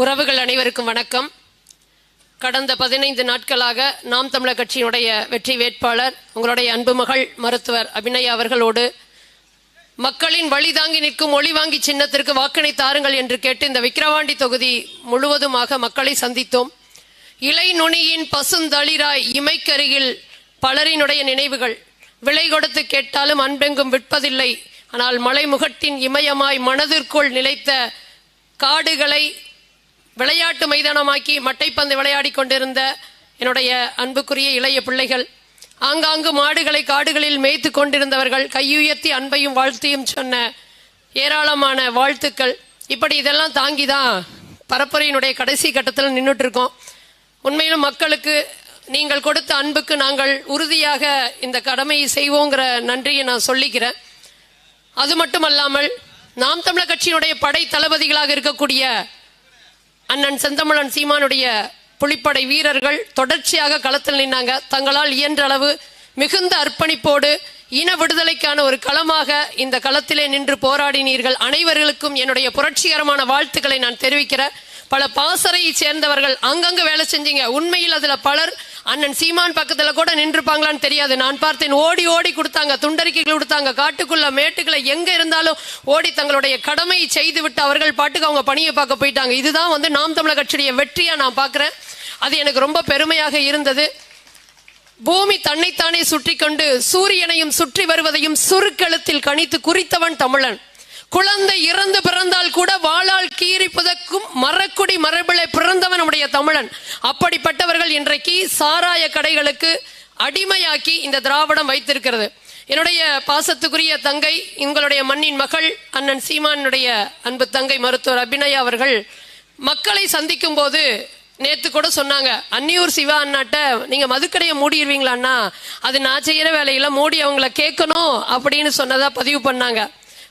உறவுகள் அனைவருக்கும் வணக்கம். கடந்த பதினைந்து நாட்களாக நாம் தமிழர் கட்சியினுடைய வெற்றி வேட்பாளர் உங்களுடைய அன்பு மகள் மருத்துவர் அபிநயா அவர்களோடு மக்களின் வழி தாங்கி நிற்கும் ஒளி வாங்கி சின்னத்திற்கு வாக்கினை தாருங்கள் என்று கேட்டு இந்த விக்கிரவாண்டி தொகுதி முழுவதுமாக மக்களை சந்தித்தோம். இலை நுனியின் பசுந்தளிராய் இமைக்கருகில் பலரினுடைய நினைவுகள். விலை கொடுத்து கேட்டாலும் அன்பெங்கும் விற்பதில்லை. ஆனால் மலைமுகட்டின் இமயமாய் மனதிற்குள் நிலைத்த காடுகளை விளையாட்டு மைதானமாக்கி மட்டைப்பந்து விளையாடி கொண்டிருந்த என்னுடைய அன்புக்குரிய இளைய பிள்ளைகள் ஆங்காங்கு மாடுகளை காடுகளில் மேய்த்து கொண்டிருந்தவர்கள் கையுயர்த்தி அன்பையும் வாழ்த்தையும் சொன்ன ஏராளமான வாழ்த்துக்கள். இப்படி இதெல்லாம் தாங்கி தான் பரப்புரையினுடைய கடைசி கட்டத்தில் நின்றுட்டு இருக்கோம் உண்மையிலும் மக்களுக்கு நீங்கள் கொடுத்த அன்புக்கு நாங்கள் உறுதியாக இந்த கடமையை செய்வோங்கிற நன்றியை நான் சொல்லிக்கிறேன். அது மட்டுமல்லாமல் நாம் தமிழர் கட்சியினுடைய படை தளபதிகளாக இருக்கக்கூடிய அண்ணன் செந்தமிழன் சீமானுடைய புலிப்படை வீரர்கள் தொடர்ச்சியாக களத்தில் நின்னாங்க. தங்களால் இயன்ற அளவு மிகுந்த அர்ப்பணிப்போடு இன விடுதலைக்கான ஒரு களமாக இந்த களத்திலே நின்று போராடினீர்கள். அனைவர்களுக்கும் என்னுடைய புரட்சிகரமான வாழ்த்துக்களை நான் தெரிவிக்கிறேன். பல பாசறையை சேர்ந்தவர்கள் அங்கங்கு வேலை செஞ்சீங்க. உண்மையில் அதுல பலர் அண்ணன் சீமான் பக்கத்துல கூட நின்றுப்பாங்களான்னு தெரியாது. நான் பார்த்தேன் ஓடி ஓடி கொடுத்தாங்க. துண்டறிக்கைகள் கொடுத்தாங்க. காட்டுக்குள்ள மேட்டுக்குள்ள எங்க இருந்தாலும் ஓடி தங்களுடைய கடமையை செய்து விட்டு அவர்கள் பாட்டுக்கு அவங்க பணியை பார்க்க போயிட்டாங்க. இதுதான் வந்து நாம் தமிழர் கட்சியுடைய வெற்றியா நான் பார்க்கிறேன். அது எனக்கு ரொம்ப பெருமையாக இருந்தது. பூமி தன்னைத்தானே சுற்றி கொண்டு சூரியனையும் சுற்றி வருவதையும் சுருக்கெழுத்தில் கணித்து குறித்தவன் தமிழன். குழந்தை இறந்து பிறந்தால் கூட வாழால் கீறி புதக்கும் மரக்குடி மரபிலை பிறந்தவன் நம்முடைய தமிழன். அப்படிப்பட்டவர்கள் இன்றைக்கு சாராய கடைகளுக்கு அடிமையாக்கி இந்த திராவிடம் வைத்திருக்கிறது. என்னுடைய பாசத்துக்குரிய தங்கை உங்களுடைய மண்ணின் மகள் அண்ணன் சீமானுடைய அன்பு தங்கை மருத்துவர் அபிநயா அவர்கள் மக்களை சந்திக்கும் போது நேத்து கூட சொன்னாங்க அன்னியூர் சிவா அண்ணாட்ட நீங்க மதுக்கடையை மூடிடுவீங்களாண்ணா? அது நான் செய்யற வேலையில மூடி அவங்கள கேட்கணும் அப்படின்னு சொன்னதா பதிவு பண்ணாங்க.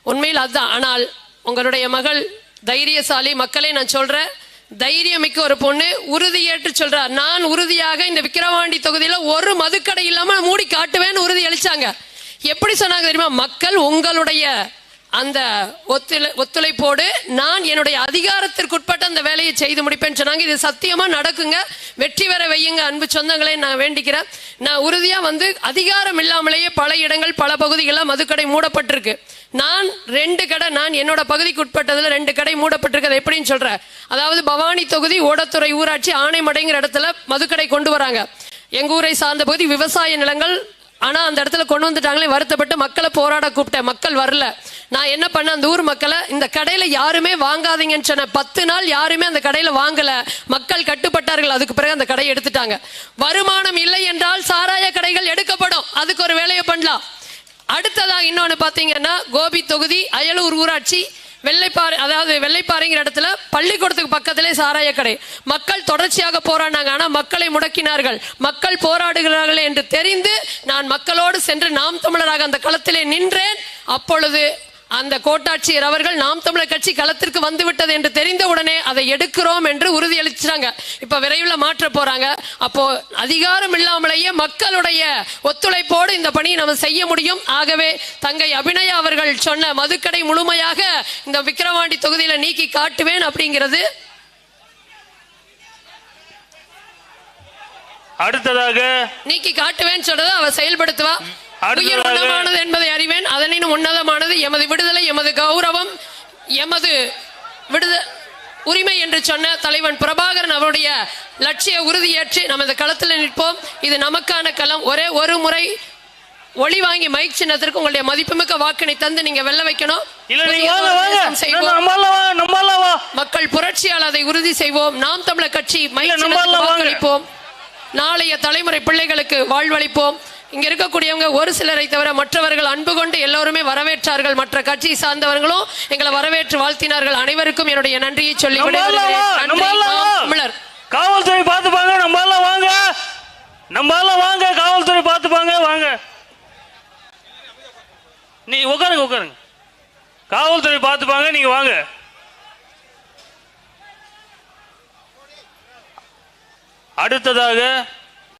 உண்மையில் அதுதான். ஆனால் உங்களுடைய மகள் தைரியசாலி மக்களே நான் சொல்றேன் தைரியமிக்க ஒரு பொண்ணு உறுதியேற்று சொல்றார். நான் உறுதியாக இந்த விக்கிரவாண்டி தொகுதியில ஒரு மதுக்கடை இல்லாம மூடி காட்டுவேன்னு உறுதி அளிச்சாங்க. எப்படி சொன்னாங்க தெரியுமா? மக்கள் உங்களுடைய அந்த ஒத்துழை ஒத்துழைப்போடு நான் என்னுடைய அதிகாரத்திற்குட்பட்ட அந்த வேலையை செய்து முடிப்பேன்னு சொன்னாங்க. இது சத்தியமா நடக்குங்க. வெற்றி பெற வையுங்க அன்பு சொந்தங்களே நான் வேண்டிக்கிறேன். நான் உறுதியா வந்து அதிகாரம் இல்லாமலேயே பல இடங்கள் பல பகுதிகளில் மதுக்கடை மூடப்பட்டிருக்கு. நான் ரெண்டு கடை நான் என்னோட பகுதிக்கு உட்பட்டதுல ரெண்டு கடை மூடப்பட்டிருக்கிறது எப்படின்னு சொல்றேன் அதாவது பவானி தொகுதி ஓடத்துறை ஊராட்சி ஆனைமடைங்கிற இடத்துல மதுக்கடை கொண்டு வராங்க. எங்க ஊரை சார்ந்த பகுதி விவசாய நிலங்கள் ஆனா அந்த இடத்துல கொண்டு வந்துட்டாங்களே வருத்தப்பட்டு மக்களை போராட கூப்பிட்டேன். மக்கள் வரல. நான் என்ன பண்ண அந்த ஊர் மக்களை இந்த கடையில் யாருமே வாங்காதீங்கன்னு சொன்ன பத்து நாள் யாருமே அந்த கடையில் வாங்கலை. மக்கள் கட்டுப்பட்டார்கள். அதுக்கு பிறகு அந்த கடையை எடுத்துட்டாங்க. வருமானம் இல்லை என்றால் சாராய கடைகள் எடுக்கப்படும். அதுக்கு ஒரு வேலையை பண்ணலாம். அடுத்ததாக இன்னொன்று பார்த்தீங்கன்னா கோபி தொகுதி அயலூர் ஊராட்சி வெள்ளைப்பாறை அதாவது வெள்ளைப்பாறைங்கிற இடத்துல பள்ளிக்கூடத்துக்கு பக்கத்திலே சாராய கடை. மக்கள் தொடர்ச்சியாக போராடினாங்க. ஆனால் மக்களை முடக்கினார்கள். மக்கள் போராடுகிறார்கள் என்று தெரிந்து நான் மக்களோடு சென்று நாம் தமிழராக அந்த களத்திலே நின்றேன். அப்பொழுது அந்த கோட்டாட்சியர் அவர்கள் நாம் தமிழர் கட்சி களத்திற்கு வந்து விட்டது என்று தெரிந்த உடனே அதை எடுக்கிறோம் என்று உறுதியளிச்சாங்க இப்ப விரைவில் மாற்ற போறாங்க. அப்போ அதிகாரம் இல்லாமலேயே மக்களுடைய ஒத்துழைப்போடு இந்த பணியை நம்ம செய்ய முடியும். ஆகவே தங்கை அபிநயா அவர்கள் சொன்ன மதுக்கடை முழுமையாக இந்த விக்கிரவாண்டி தொகுதியில நீக்கி காட்டுவேன் அப்படிங்கிறது. அடுத்ததாக நீக்கி காட்டுவேன் சொல்றதை அவ செயல்படுத்துவா. உயிர் என்பதை அறிவேன். அதனினும் உன்னதமானது எமது விடுதலை எமது கௌரவம் எமது விடுத உரிமை என்று சொன்ன தலைவன் பிரபாகரன் அவருடைய லட்சிய உறுதியேற்று நமது களத்தில் நிற்போம். இது நமக்கான களம். ஒரே ஒரு முறை ஒளி வாங்கி மைக் சின்னத்திற்கு உங்களுடைய மதிப்புமிக்க வாக்கினை தந்து நீங்க வெல்ல வைக்கணும். மக்கள் புரட்சியால் அதை உறுதி செய்வோம். நாம் தமிழர் கட்சி மைக். வாக்களிப்போம். நாளைய தலைமுறை பிள்ளைகளுக்கு வாழ்வளிப்போம். இங்க இருக்கக்கூடியவங்க ஒரு சிலரை தவிர மற்றவர்கள் அன்பு கொண்டு எல்லோருமே வரவேற்றார்கள். மற்ற கட்சியை சார்ந்தவர்களும் எங்களை வரவேற்று வாழ்த்தினார்கள். அனைவருக்கும் என்னுடைய நன்றியை சொல்லி தமிழர் காவல்துறை பார்த்துப்பாங்க நம்மளால வாங்க. நம்மளால வாங்க காவல்துறை பார்த்துப்பாங்க வாங்க. நீ உட்காருங்க உட்காருங்க காவல்துறை பார்த்துப்பாங்க நீங்க வாங்க. அடுத்ததாக